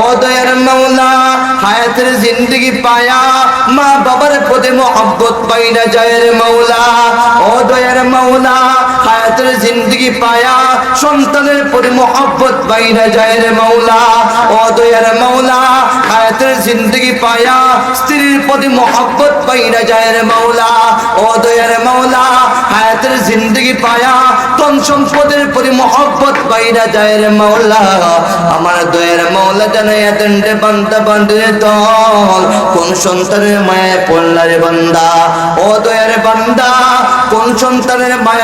ও দয়ার মাওলা, হায়াতের জিন্দগি পায়া, মা বাবার প্রতি মোহাব্বত পাই না যায় রে মাওলা। ও দয়ার মাওলা, হায়াতের জিন্দগি পায়া, সন্তানের প্রতি মোহাব্বত পাই না যায় রে মাওলা। ও দয়ার মাওলা, হায়াতের জিন্দগি পায়া, স্ত্রীর প্রতি মোহাব্বত পাই না যায় রে মাওলা। ও দয়ার মাওলা, হায়াতের জিন্দগি পায়া তন সম্পদের প্রতি মহব্বত বাইরা যায় রে মাওলা। আমার দয়ের মাওলা জানে এতন্ডে বান্দা বান্দে দল কোন সন্তানের মায়ের পড়লা রে বান্দা। ও দয়ের বান্দা, কোন সন্তানের মায়ায়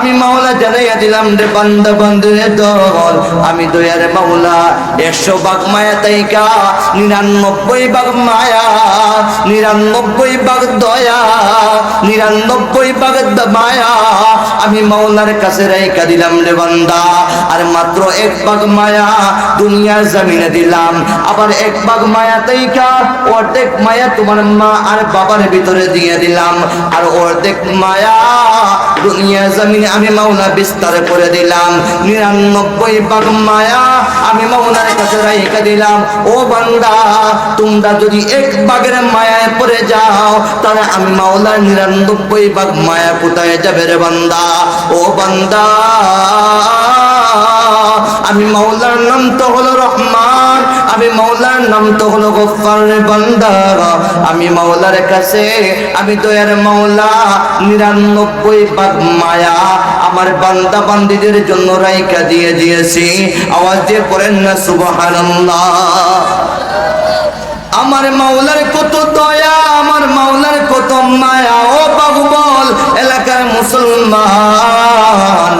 আমি মাওলা জানাইয়া দিলাম রে বান্দা বান্ধরে দল। আমি দয়ার মাওলা, একশো বাঘ মায়া তাইকা, নিরানব্বই বাঘ মায়া, নিরানব্বই বাঘ দয়া, নিরানব্বই বাঘ মায়া। আমি মাওলার কাছে রেখা দিলাম রে বান্দা। আর মাত্র এক বাঘ মায়া দুনিয়ার জমিনে দিলাম। আবার এক বাঘ মায়া তাইকা অর্ধেক মায়া তোমার মা আর বাবার ভিতরে দিয়ে দিলাম। আর অর্ধেক মায়া দুনিয়া জমিনে আমি মাওলা বিস্তার করে দিলাম। নিরানব্বই বাঘ মায়া আমি মাওলার কাছে রাইকা দিলাম। ও বান্দা, তোমরা যদি এক বাঘের মায়ায় পড়ে যাও, তাহলে আমি মাওলার নিরানব্বই বাঘ মায়া কোথায় যাবে রে বান্দা? ও বান্দা, আমি মাওলার নাম তো হলো রহমান, আমি মাওলার নাম তো হলো গফফার রে বান্দা। আমি মাওলার কাছে, আমি দয়ার মাওলা, নিরানব্বই বাগ মায়া আমার বান্দা বান্দিদের জন্য রাইকা দিয়ে দিয়েছি। আওয়াজ দিয়ে পড়েন না, সুবহানাল্লাহ। আমার মাওলার কত দয়া, আমার মাওলার কত মায়া। ও বাবু, বল, এলাকার মুসলমান।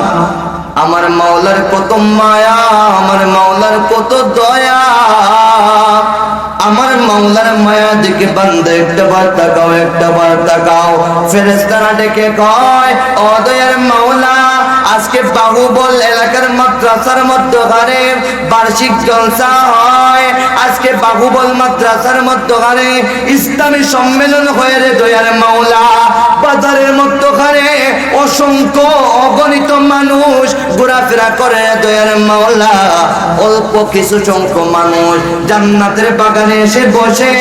আমার মাওলার কত মায়া, আমার মাওলার কত দয়া। আমার মাওলার মায়া দিকে বান্দা একটা বার তাকাও একটা বার তাকাও ফেরেস্তারা ডেকে কয়, ও দয়ার মাওলা, আজকে বাহুবল এলাকার মাদ্রাসার মধ্যখানে বার্ষিক জলসা হয়। আজকে বাহুবল মাদ্রাসার মধ্যখানে ইসলামী সম্মেলন হয়ে রে দয়ার মাওলা। বাজারের মধ্যখানে অসংখ্য অগণিত মানুষ ঘোরাফেরা করে দয়ার মাওলা। অল্প কিছু সংখ্যক মানুষ জান্নাতের বাগানে এসে বসে,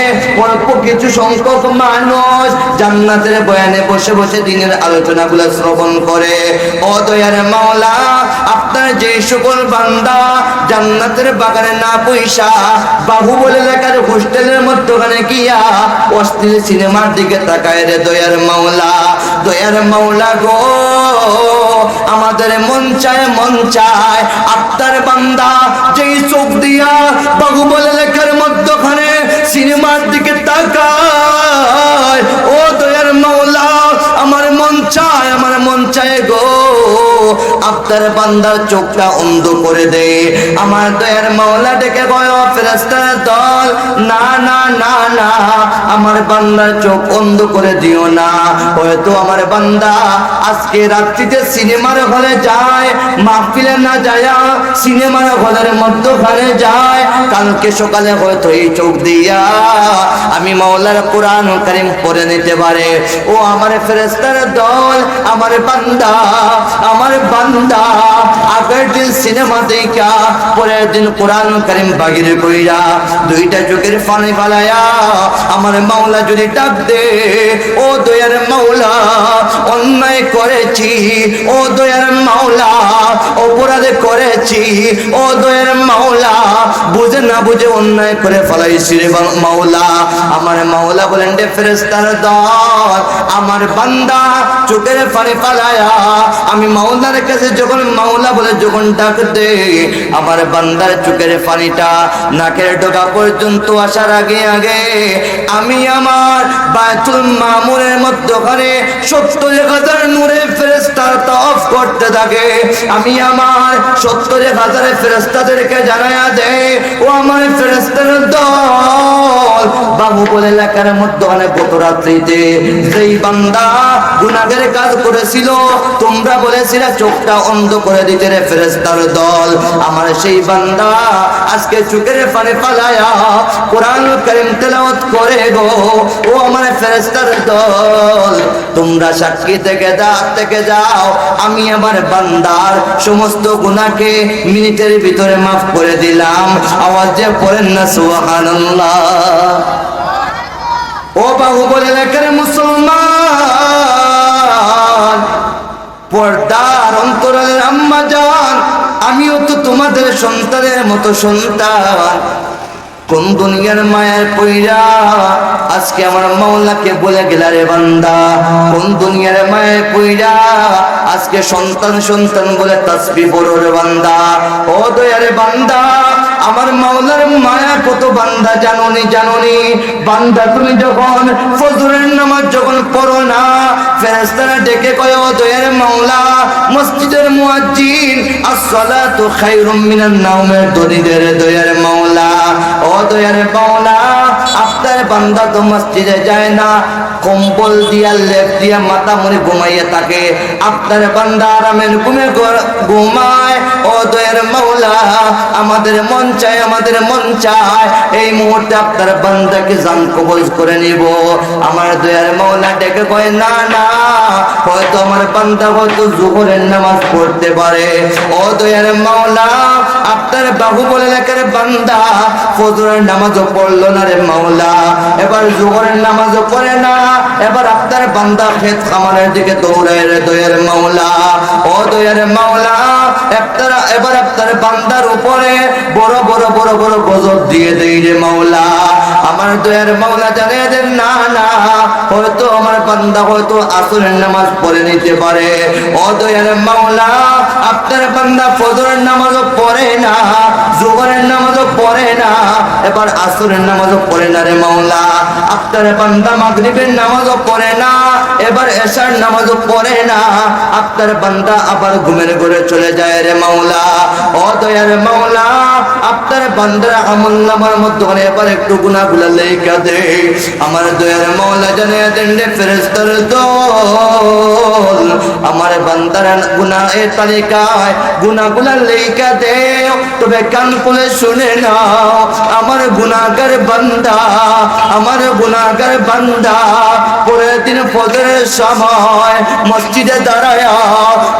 অল্প কিছু সংখ্যক মানুষ জান্নাতের বয়ানে বসে বসে দিনের আলোচনাগুলো শ্রবণ করে। ও দয়ার মাওলা, আপনার যে সকল বান্দা জান্নাতের বাগানে না পয়সা বাহু বলে এলাকার হোস্টেলের মধ্যখানে গিয়া অশ্লীল সিনেমার দিকে তাকায় রে দয়ার মাওলা। দয়ার মৌলা গো। আমাদের মন চায় মন চায় আত্মার বান্দা। যেই চোখ দিয়া বাহুবল লেখার মধ্যখানে সিনেমার দিকে তাকায় আপনার বান্দার চোখটা অন্ধ করে দে। আমার দয়ার মাওলা ডেকে গয় ফেরেস্তার দল, না না না না, আমার বান্দার চোখ অন্ধ করে দিও না। হয়তো আমার বান্দা, আজকে রাত্রিতে সিনেমার হলে যায়, মাহফিলে না যায় সিনেমার হলের মধ্যখানে যায়, কালকে সকালে হয়তো এই চোখ দিয়া আমি মাওলার কোরআন কারিম পড়ে নিতে পারে। ও আমার ফেরেস্তার দল, আমার বান্দা, আমার বান্দা, আগের দিন সিনেমা দেখা পরের দিন কোরআন কারিম বাগির কইরা, দুইটা চোখের ফানি ফালায়া আমার মাওলা যদি ডাক দে, ও দয়ার মাওলা, অন্যায় করেছি, ও দয়ার মাওলা, অপরাধ করেছি, ও দয়ার মাওলা, বুঝে না বুঝে অন্যায় করে ফলাইছি রে মাওলা। আমার মাওলা বলেন রে ফেরেস্তার দল, আমার বান্দা চোখের ফানি ফালায়া, আমি মাওলার কাছে যখন মাওলা বলে যখন ডাক দে, আমার বান্দার চোখের পানিটা নাকের ডোকা পর্যন্ত আসার আগে আগে আমি আমার বায়তুল মামুরের মধ্যখানে সত্তর হাজার নূরে ফেরেস্তার তফ করতে থাকে। আমি আমার সত্তর হাজার ফেরেস্তাদেরকে জানায়া দে, ও আমার ফেরেস্তার দল। দল বাহুবল এলাকার মধ্যে অনেক গত রাত্রিতে। যেই বান্দা গুনাহের কাজ করেছিল, তোমরা বলেছিলে চোখটা অন্ধ করে দিতে রে ফেরেস্তার দল। আমার সেই বান্দা আজকে চোখের পানি পালায়া কোরআন করে গো। ও আমার ফেরেস্তার দল, তোমরা সাক্ষী থেকে দা থেকে যাও। আমি আমার বান্দার সমস্ত গুনাহকে মিনিটের ভিতরে মাফ করে দিলাম। আওয়াজে পড়েন না, সুবহানাল্লাহ। ও বাহুবল এলাকার মুসলমান, পর্দার অন্তরালের আম্মা যান আমিও তো তোমাদের সন্তানের মতো সন্তান। কোন দুনিয়ার মায়ের পইরা আজকে আমার মাওলাকে বলে গেলা রে বান্দা। কোন দুনিয়ার মায়ের পইরা আজকে সন্তান সন্তান বলে তাসবি বড় রে বান্দা। ও দয়ারে বান্দা আমার মাওলার মায়া কত বান্দা জাননি জাননি। বান্দা তুমি যখন ফজরের নামাজ যখন পড়ো না, ফেরেশতারা ডেকে কয় দয়ার মাওলা, মসজিদের মুয়াজ্জিন as-salatu খায়রুম মিনান নাওমের দরিদের দয়ার মাওলা। ও দয়ার মাওলা, আপনার বান্দা তো মসজিদে যায় না কম্বল দিয়া, লেপ দিয়া মাথা মনে ঘুমাইয়া থাকে। আপনার বান্দা আরামের ঘুমে ঘুমায়। ও দয়ের মাওলা, আমাদের মন চায়, আমাদের মন চায়। এই মুহূর্তে আপনার বান্দাকে জান কবজ করে নিব। আমার দয়ার মাওলা ডেকে কয়, না না হয়তো আমার বান্দা হয়তো জোহরের নামাজ পড়তে পারে। ও দয়ার মাওলা, আপনার বাহুবল এলাকার বান্দা, ফজরের নামাজও পড়ল না রে মাওলা। এবার জোহরের নামাজও পড়ে না, এবার আপনার বান্দা ক্ষেত খামারের দিকে দৌড়ায় রে দয়ার মাওলা। ও দয়ার মাওলা এবার আপনার বান্দার উপরে বড় বড় বড় বড় গজব দিয়ে দেই রে মাওলা। আমার দয়ার মাওলা না না, হয়তো আমার বান্দা হয়তো আসরের নামাজ পড়ে নিতে পারে। মাওলা, আপনার বান্দা ফজরের নামাজও পড়ে না, জোহরের নামাজও পড়ে না, এবার আসরের নামাজও পড়ে না রে মাওলা। আপনার বান্দা মাগরিবের নামাজও পড়ে না এবার এসার নামাজও পড়ে না, আপনার বান্দা আবার ঘুমের ঘরে চলে যায় রে মাওলা। ও দয়ার মাওলা, আপনার বান্দার আমল নামার মধ্যে এবার একটু গুনাহগুলা লেখা দে। আমার দয়ার মাওলা জানে দেন রে ফেরেশতার দল। আমার বান্দার গুনাহের তালিকায় গুনাহগুলা লেখা দে তবে কান খুলে শুনে নাও, আমার গুনাহগার বান্দা আমার গুনাহগার বান্দা, পরের দিন ফজরের সময় মসজিদে দাঁড়ায়া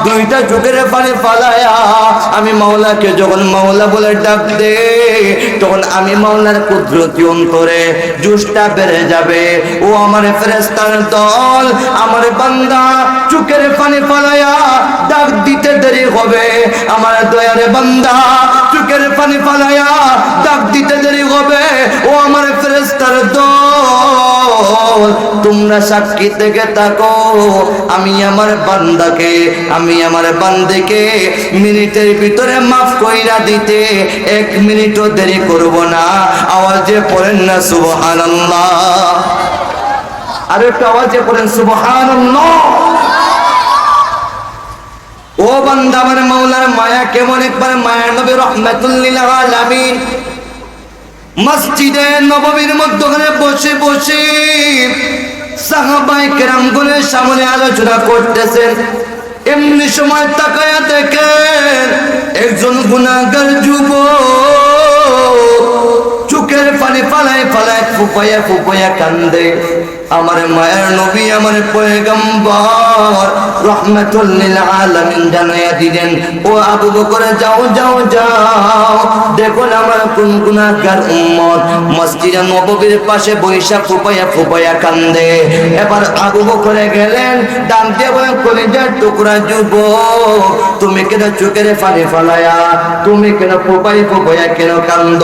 দুইটা চোখের পানি ফালায়া আমি মাওলাকে যখন মাওলা বলে ডাক দে, তখন আমি মাওলার কুদরতি অন্তরে জুসটা বেড়ে যাবে। ও আমার ফেরেস্তার দল, আমার বান্দা, চোখের পানি পালায়া ডাক দিতে দেরি হবে। আমার দয়ারে বান্দা চোখের পানি ফালায়া ডাক দিতে দেরি হবে। ও আমার ফেরেস্তার তোমরা সাক্ষী থেকে থাকো। আমি আমার বান্দাকে, আমি আমার বান্দিকে মিনিটের ভিতরে মাফ কইরা দিতে এক মিনিটও দেরি করব না। আওয়াজে পড়েন না সুবহানাল্লাহ। আর একটু আওয়াজে পড়েন, সুবহানাল্লাহ। ও বান্দা, আমার মাওলার মায়া কেমন? একবার মায়া নবী রহমাতুল্লিল আলামিন মসজিদে নববীর মধ্যখানে বসে বসে সাহাবাই কেরাম গুলের সামনে আলোচনা করতেছেন। এমনি সময় তাকায়া দেখেন একজন গুণাগার যুব চোখের পানি ফালায় ফালায় ফুপাইয়া ফুপাইয়া কান্দে। আমার মায়ের নবী, আমার পয়গম্বর রহমাতুল্লিল আলামিন জানাইয়া দিলেন, ও আবু বকর, যাও যাও যাও দেখুন আমার কোন গুনাহগার উম্মত। মসজিদে নববীর পাশে বৈশা ফুপাইয়া ফুপাইয়া কান্দে। এবার আবু বকরে গেলেন, ডাক দিয়ে বলেন, কলিজার টুকরা যুব তুমি কেন চোখের পানি ফালায়া? তুমি কেন পোপাই পোপাইয়া কেন কান্দ?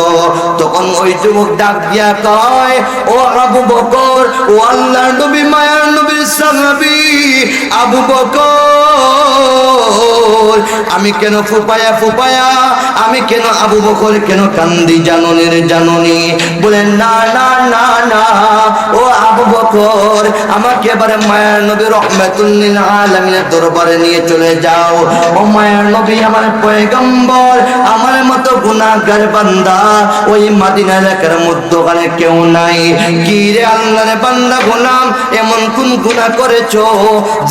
তখন ওই যুবক ডাক দিয়া কয়, ও আবু বকর, ও আল্লাহ নবী, মায়ার নবীর সাহাবী আবু বকর। আমি কেন ফুপায়া ফুপায়া? আমি কেন আবু বকর কেন কান্দি জাননের জাননি? বলেন, না না না না। ও আবু বকর, আমাকে এবারে মায়ার নবী রহমাতুল্লিল আলামিনের দরবারে নিয়ে চলে যাও। ও মায়ার নবী, আমার পয়গম্বর, আমার মতো গুনাহগার বান্দা। ওই মাদিনা এলাকার মধ্যখানে কেউ নাই। কি রে আল্লাহর বান্দা, গোলাম? এমন কোন গুনাহ করেছ,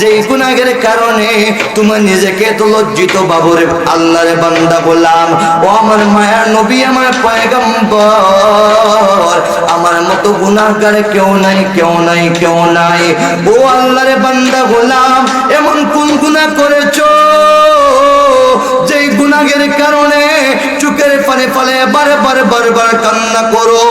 যেই গুনাহের কারণে তুমি নিজেকে তো লজ্জিত বাবুর আল্লাহর বান্দা গোলাম ও আমার মায়ার নবী, আমার পয়গম্বর, আমার মতো গুনাহগার কেউ নাই কেউ নাই কেউ নাই। ও আল্লাহর বান্দা গোলাম এমন কোন গুনাহ করেছ যেই গুনাহের কারণে চুকের পানে পালে বারবার বারবার কান্না করো।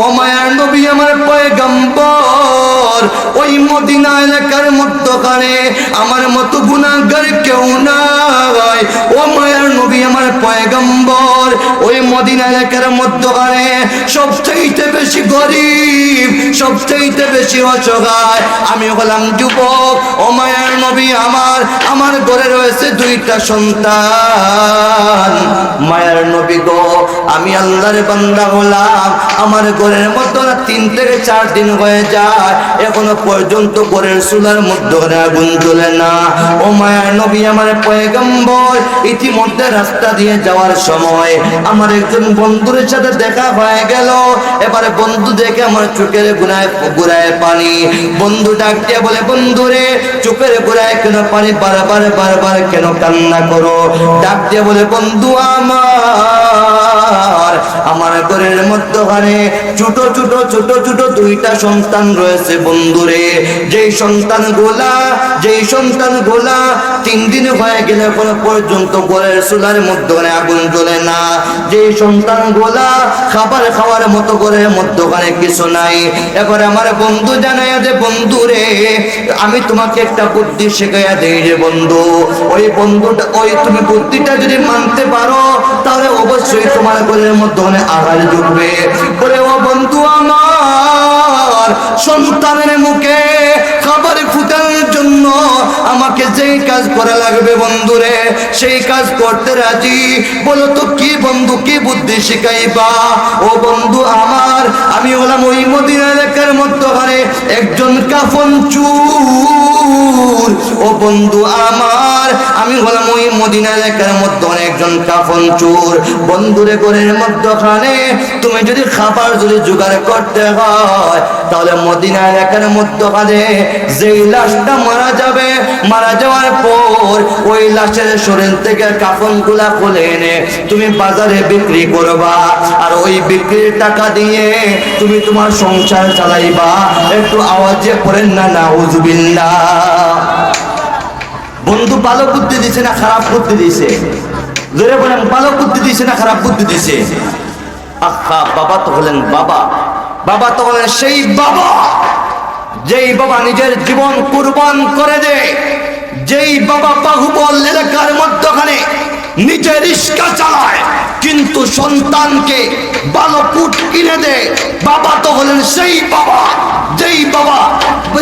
ও মায়ার নবী আমার পয়গম্বর, ওই মদিনা এলাকার মধ্যখানে আমার মতো গুনাহগার কেউ নাই। ও মায়ার নবী আমার পয়গম্বর, ওই মদিনা এলাকার মধ্যখানে সবচাইতে বেশি গরিব সব সবচাইতে বেশি অসহায় আমি হলাম যুবক। ও মায়ার নবী আমার আমার ঘরে রয়েছে দুইটা সন্তান। মায়ার নবী গো, আমি আল্লাহর বান্দা হলাম আমার ঘরের মধ্যে না তিন থেকে চার দিন হয়ে যায়। এখনও পর্যন্ত ঘরের চুলার মধ্যে আগুন জ্বলে না। ও মায়ার নবী আমার পয়গম্বর, ইতিমধ্যে রাস্তা দিয়ে যাওয়ার সময় আমার একজন বন্ধুর সাথে দেখা হয়ে গেল। এবারে বন্ধু দেখে আমার চোখের গুড়ায় গুড়ায় পানি। বন্ধু ডাক দিয়ে বলে বন্ধুরে চোখের গুড়ায় কেন পানি বারবার বারবার কেন কান্না করো? ডাক দিয়ে বলে বন্ধু আমার। আমার আমার ঘরের মধ্যখানে ছোট ছোট ছোট ছোট দুইটা সন্তান রয়েছে বন্ধুরে। যেই সন্তান গোলা, যেই সন্তান গোলা, তিন দিন হয়ে গেলে কোনো পর্যন্ত ঘরের চুলার মধ্যখানে আগুন জ্বলে না। যেই সন্তান গোলা, খাবার খাওয়ার মতো ঘরের মধ্যখানে কিছু নাই। এবার আমার বন্ধু জানাই যে বন্ধু রে আমি তোমাকে একটা বুদ্ধি শেখাইয়া দেই রে বন্ধু। ওই বন্ধুটা, ওই তুমি বুদ্ধিটা যদি মানতে পারো, তাহলে অবশ্যই তোমার ঘরের অনেক আঘাত ঢুকবে বলে ও বন্ধু আমার সন্তানের মুখে খাবার ফুটানোর জন্য আমাকে যেই কাজ করা লাগবে বন্ধুরে, সেই কাজ করতে রাজি। বলো তো কি বন্ধু, কি বুদ্ধি শিখাইবা? ও বন্ধু আমার, আমি হলাম ওই মদিনা এলাকার মধ্যখানে একজন কাফন চুর। ও বন্ধু আমার, আমি হলাম ওই মদিনা এলাকার মধ্যে একজন কাফন চোর। বন্ধুরে, ঘরের মধ্যখানে তুমি যদি খাবার যদি জোগাড় করতে হয় তাহলে মদিনা এলাকার মধ্যখানে যেই লাশটা মারা যাবে, মারা যাওয়ার পর ওই লাশের শরীর থেকে কাফনগুলা খুলে এনে তুমি বাজারে বিক্রি করবা। আর ওই বিক্রির টাকা দিয়ে তুমি তোমার সংসার চালাইবা। একটু আওয়াজে পড়েন না না উজুবিল্লা বন্ধু, ভালো বুদ্ধি দিছে না খারাপ বুদ্ধি দিছে? জোরে বলেন, ভালো বুদ্ধি দিছে না খারাপ বুদ্ধি দিছে? আহা, বাবা তো হলেন বাবা। বাবা তো হলেন সেই বাবা, যেই বাবা নিজের জীবন কুরবান করে দেয়, যেই বাবা বাহুবল এলাকার মধ্যখানে নিজের রিস্কা চালায়। কিন্তু সন্তানকে ভালো পুট কিনে দেয়। বাবা তো হলেন সেই বাবা, যেই বাবা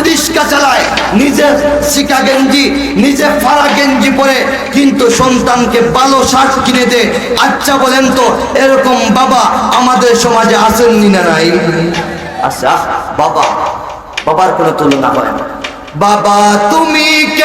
রিস্কা চালায়। নিজে শিকা গেঞ্জি, নিজে ফাড়া গেঞ্জি পরে কিন্তু সন্তানকে ভালো শার্ট কিনে দেয়। আচ্ছা বলেন তো, এরকম বাবা আমাদের সমাজে আসেননি না নাই? আচ্ছা বাবা, বাবার কোনো তুলনা হয় বাবা, তুমি আছো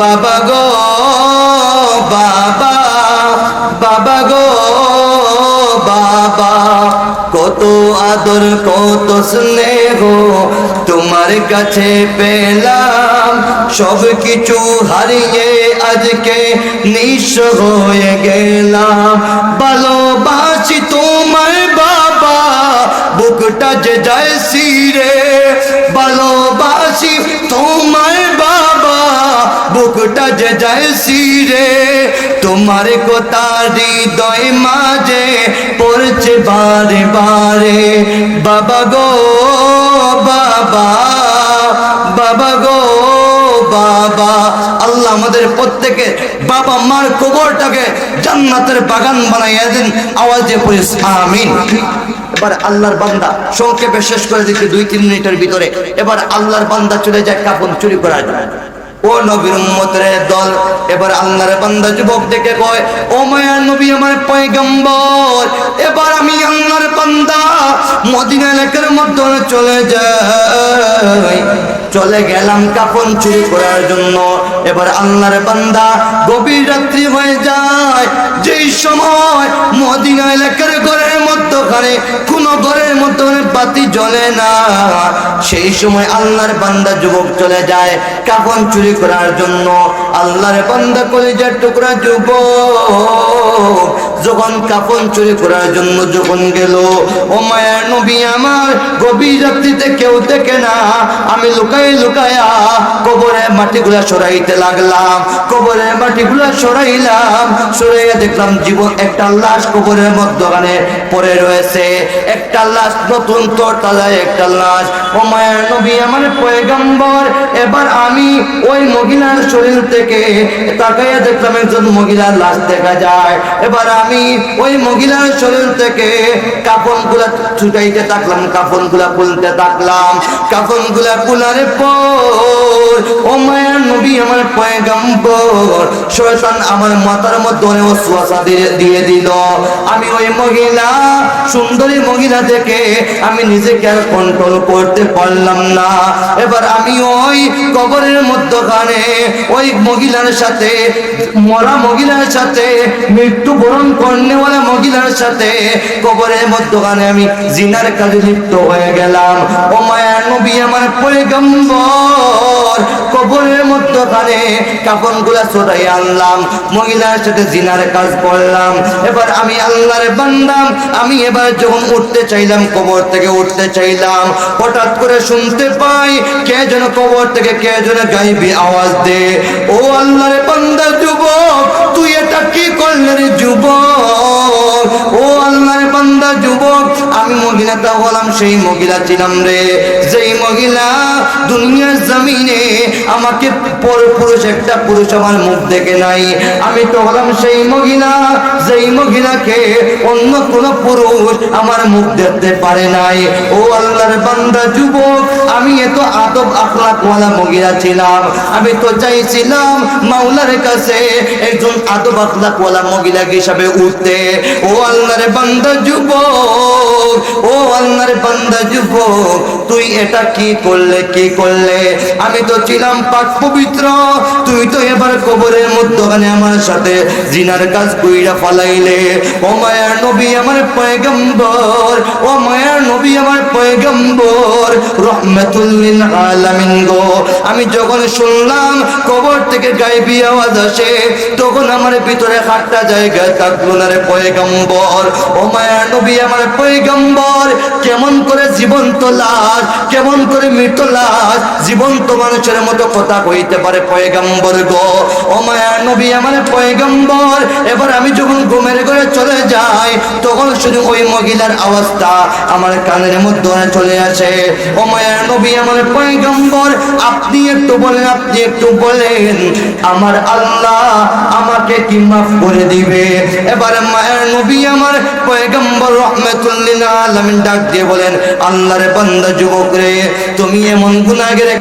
বাবা গো, বাবা বাবা গো, বাবা, কত আদর, কত স্নেহ তোমার কাছে পেলাম। সব কিছু হারিয়ে আজকে নিঃস্ব হয়ে গেলাম। ভালোবাসি তোমার বাবা, বুকটা যে যায় সিরে ভালোবাসি তোমার বুকটা যে যায় সিরে, তোমার কথা হৃদয় মাঝে পড়ছে বারে বারে। বাবা গো, বাবা বাবা গো, বাবা। আল্লাহ আমাদের প্রত্যেকে বাবা মার কবরটাকে জান্নাতের বাগান বানাইয়া দিন, আওয়াজে পড়িস আমিন। এবার আল্লাহর বান্দা, সংক্ষেপে শেষ করে দিচ্ছে দুই, তিন মিনিটের ভিতরে। এবার আল্লাহর বান্দা চলে যায় কাপড় চুরি করার জন্য। ও নবীর উম্মতের দল। এবার আল্লাহর বান্দা যুবক দেখে কয়, ও মায়া নবী আমার পয়গম্বর, এবার আমি আল্লাহর বান্দা মদিনা এলাকার মধ্যে চলে যাই। চলে গেলাম কাপন চুরি করার জন্য। এবার আল্লাহর বান্দা গভীর রাত্রি হয়ে যায়। যেই সময় মদিনা এলাকার ঘরের মধ্যখানে, কোনো ঘরের মধ্যে বাতি জ্বলে না। সেই সময় আল্লাহর বান্দা যুবক চলে যায় কাপন চুরি করার জন্য। আল্লাহর বান্দা কলেজের টুকরা যুবক যখন কাপন চুরি করার জন্য যখন গেল, ও মায়া নবী আমার, গভীর রাত্রিতে কেউ দেখে না। আমি লুকাই লুকায়া কবরে মাটিগুলা সরাইতে লাগলাম, কবরে মাটিগুলা সরাইলাম, সরাইয়া দেখলাম জীবন একটা লাশ কবরের মধ্যখানে পড়ে রয়েছে। একটা লাশ নতুন তোর তাজায় একটা লাশ। ও মায়া নবী আমার পয়গম্বর, এবার আমি ওই মহিলার শরীর থেকে তাকাইয়া দেখলাম একজন মহিলার লাশ দেখা যায়। এবার আমি ওই মহিলার শরীর থেকে কাপনগুলা ছুটাইতে থাকলাম কাপনগুলা খুলতে থাকলাম। কাপনগুলা খুলার পর, ও মায়া নবী আমার পয়গম্বর, শয়তান আমার মাথার মধ্যে ওয়াসওয়াসা দিয়ে দিয়ে দিল। আমি ওই মহিলা, সুন্দরী মহিলা দেখে আমি নিজেকে আর কন্ট্রোল করতে পারলাম না। এবার আমি ওই কবরের মধ্যখানে ওই মহিলার সাথে, মরা মহিলার সাথে মৃত্যুবরণ করনেওয়ালা মহিলার সাথে, কবরের মধ্যখানে আমি জিনার কাজে লিপ্ত হয়ে গেলাম। ও মায়া নবী আমার পয়গম্বর। কবরের মধ্যখানে কাপনগুলা সরাই আনলাম, মহিলার সাথে জিনার কাজ করলাম। এবার আমি আল্লাহর বান্দাম আমি এবার যখন উঠতে চাইলাম, কবর থেকে উঠতে চাইলাম, হঠাৎ করে শুনতে পাই, কে যেন কবর থেকে কে যেন গাইবি আওয়াজ দে ও আল্লাহর বান্দা যুবক, তুই এটা কি করলে রে যুবক? বান্দা যুবক, আমি মহিলাটা হলাম, সেই মহিলা ছিলাম রে। যেই মহিলা দুনিয়ার জমিনে আমাকে পর পুরুষ, একটা পুরুষ আমার মুখ দেখে নাই। আমি তো হলাম সেই মহিলা, যেই মহিলাকে অন্য কোন পুরুষ আমার মুখ দেখতে পারে নাই। ও আল্লাহর বান্দা যুবক, আমি এত আদব আখলাকওয়ালা মহিলা ছিলাম। আমি তো চাইছিলাম মাওলার কাছে একজন আদব আখলাকওয়ালা মহিলা হিসাবে উঠতে। ও আল্লাহরে বান্দা যুবক ও আল্লাহর বান্দা যুবক, তুই এটা কি করলে কি করলে? আমি তো ছিলাম পাক পবিত্র, তুই তো এবার কবরের মধ্যখানে আমার সাথে জিনার কাজ কইরা ফালাইলে। ও মায়ার নবী আমার পয়গম্বর, ও মায়ার নবী আমার পয়গম্বর রহমাতুল্লিল আলামিন গো। আমি যখন শুনলাম কবর থেকে গাইবি আওয়াজ আসে, তখন আমার ভিতরে হাটটা জায়গা থাকল না রে পয়গম্বর। ও মায়ার নবী আমার পয়গম্বর কেমন করে জীবন্ত লাশ, কেমন করে মৃত লাশ, জীবন্ত মানুষের মতো কথা কইতে পারে পয়গম্বর গো। ও মায়ার নবী আমার পয়গম্বর, এবার আমি যখন ঘুমের ঘরে চলে যাই, তখন শুধু ওই মহিলার আওয়াজটা আমার কানের মধ্যে চলে আসে। ও মায়ার নবী আমার পয়গম্বর, আপনি একটু বলেন, আপনি একটু বলেন, আমার আল্লাহ আমাকে কি মাফ করে দিবে? এবার মায়ের নবী আমার পয়গম্বর রহমতুল্লিল আলামিন ডাক দিয়ে বলেন আল্লাহরে বান্দা যুবক রে তুমি এমন গুনাহের